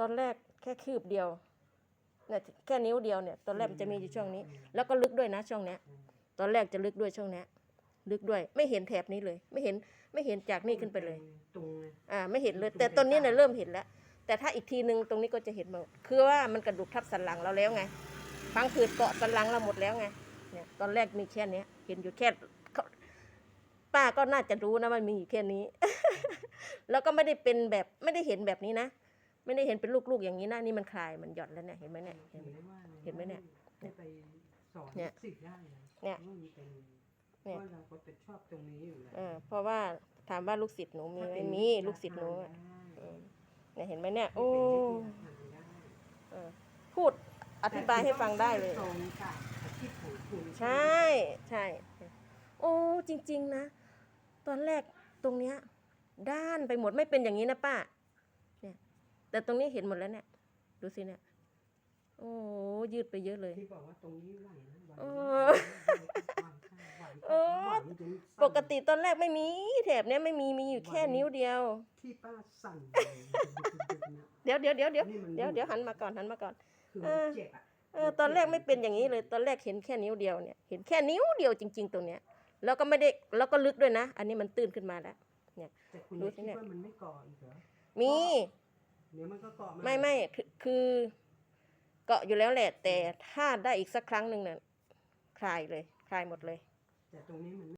ตอนแรกแค่คืบเดียวเนี่ยแค่นิ้วเดียวเนี่ยตอนแรกมันจะมีอยู่ช่วงนี้ แล้วก็ลึกด้วยนะช่วงเนี้ย ตอนแรกจะลึกด้วยช่วงเนี้ยลึกด้วยไม่เห็นแถบนี้เลย ไม่เห็นไม่เห็นจากนี่ขึ้นไปเลยตรงไงอ่าไม่เห็นเลย แต่ตอนนี้เนี่ยเริ่มเห็นแล้ว แต่ถ้าอีกทีนึงตรงนี้ก็จะเห็นหมดคือว่ามันกระดูกทับสันหลังเราแล้วไงพังผืดเกาะสันหลังเราหมดแล้วไงเนี่ยตอนแรกมีแค่เนี้ยเห็นอยู่แค่เขาป้าก็น่าจะรู้นะมันมีอยู่แค่นี้ แล้วก็ไม่ได้เป็นแบบไม่ได้เห็นแบบนี้นะ ไม่ได้เห็นเป็นลูกๆอย่างนี้นะนี่มันคลายมันหย่อนแล้วเนี่ยเห็นไหมเนี่ยเห็นไหมว่าลเห็นไหมเนี่ยให้ไปสอนเนี่ยสิทธิ์ได้นะเนี่ยว่ามันเป็นเนี่ยว่าเราก็เป็นชอบตรงนี้อยู่แล้วเออเพราะว่าถามว่าลูกศิษย์หนูมีไหมมีลูกศิษย์หนูอะเออเนี่ยเห็นไหมเนี่ยโอ้เออพูดอธิบายให้ฟังได้เลยตรงกับอาชีพของคุณใช่ใช่โอ้จริง ๆ นะ ตอนแรกตรงเนี้ยด้านไปหมดไม่เป็นอย่างนี้นะป้าเนี่ย แต่ตรงนี้เห็นหมดแล้วเนี่ย ดูสิเนี่ย โอ้ยืดไปเยอะเลย ที่บอกว่าตรงนี้ไหวนะไหวเอนะอไหวนะไหวนะเออไหวจนสั่นปกติตอนแรกไม่มีแถบเนี้ยไม่มีมีอยู่แค่นิ้วเดียวที่ป้าสั่นเดี๋ยวเดี๋ยวเดี๋ยวเดี๋ยวนี่มันเดี๋ยวเดี๋ยวหันมาก่อนหันมาก่อนคือเอมันอเจ็บอะเออตอนแรกไม่เป็นอย่างนี้เลยตอนแรกเห็นแค่นิ้วเดียวเนี่ยเห็นแค่นิ้วเดียวจริงๆตรงเนี้ยแล้วก็ไม่ได้แล้วก็ลึกด้วยนะอันนี้มันตื้นขึ้นมาแล้วแต่คุณดูไม่สิคิดเนี่ยว่ามันไม่ก่ออีกเหรอมี เดี๋ยวมันก็ก่อมาไม่ไม่คือคือเกาะอยู่แล้วแหละ แต่ถ้าได้อีกสักครั้งหนึ่งเนี่ยคลายเลย คลายหมดเลย แต่ตรงนี้มัน